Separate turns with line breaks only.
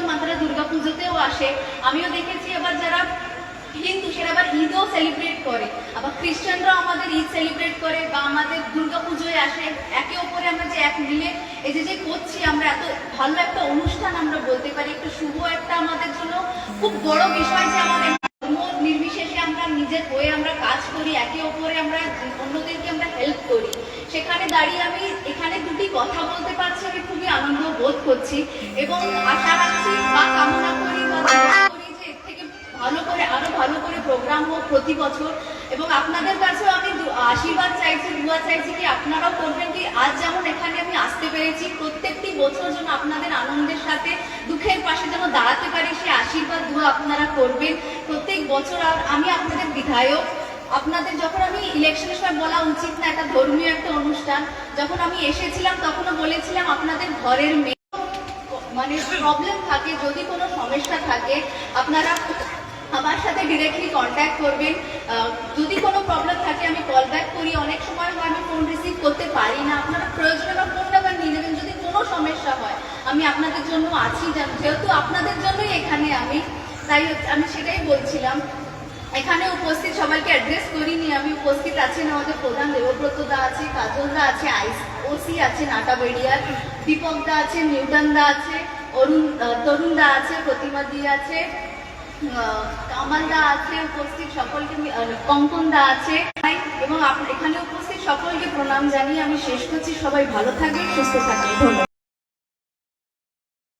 মুসলমান তারা দুর্গাপুজোতেও আসে। আমিও দেখেছি আবার যারা হিন্দু সেটা আবার ঈদও সেলিব্রেট করে। আবার খ্রিস্টানরাও আমাদের ঈদ সেলিব্রেট করে বা আমাদের দুর্গাপুজোয় আসে। একে অপরে আমরা যে এক মিলে এই যে যে করছি আমরা, এত ভালো একটা অনুষ্ঠান আমরা বলতে পারি। একটা শুভ একটা আমাদের জন্য খুব বড় বিষয় যে আমাদের ধর্ম নির্বিশেষে আমরা নিজের হয়ে আমরা কাজ করি, একে অপরে আমরা অন্যদেরকে আমরা হেল্প করি। সেখানে দাঁড়িয়ে আমি এখানে করছি এবং আশা রাখছি বা কামনা করি বা ভালো করে, আরও ভালো করে প্রোগ্রাম হোক প্রতি বছর। এবং আপনাদের কাছেও আমি আশীর্বাদ চাইছি, দুয়া চাইছি কি আপনারাও করবেন কি? আজ যেমন এখানে আমি আসতে পেরেছি, প্রত্যেকটি বছর যেন আপনাদের আনন্দের সাথে, দুঃখের পাশে যেন দাঁড়াতে পারি সেই আশীর্বাদ, দুয়া আপনারা করবেন। প্রত্যেক বছর আর আমি আপনাদের বিধায়ক। আপনাদের যখন আমি ইলেকশনের সময় বলা উচিত না একটা ধর্মীয় একটা অনুষ্ঠান। যখন আমি এসেছিলাম, তখনও বলেছিলাম, আপনাদের ঘরের মেয়ে মানে প্রবলেম থাকে, যদি কোনো সমস্যা থাকে, আপনারা আমার সাথে ডিরেক্টলি কন্ট্যাক্ট করবেন। যদি কোনো প্রবলেম থাকে, আমি কল ব্যাক করি। অনেক সময় হয়, আমি ফোন রিসিভ করতে পারি না। আপনারা প্রয়োজনে আমার ফোন নাম্বার নিয়ে নেবেন। যদি কোনো সমস্যা হয়, আমি আপনাদের জন্য আছি যেহেতু আপনাদের জন্যই এখানে আমি। তাই আমি সেটাই বলছিলাম। এখানে উপস্থিত সবাইকে অ্যাড্রেস করিনি। আমি উপস্থিত আছেন আমাদের প্রধান দেবব্রত দা আছে, কাজল দা আছে, আইস ওসি আছে, নাটাবেড়িয়ার, দীপক দা আছে, নিউটন দা আছে। অরুণ তরুণদা আছে, প্রতিমা দি আছে কামালদা আছে, উপস্থিত সকলকে কঙ্কনদা আছে। এবং এখানে উপস্থিত সকলকে প্রণাম জানিয়ে আমি শেষ করছি। সবাই ভালো থাকে সুস্থ থাকে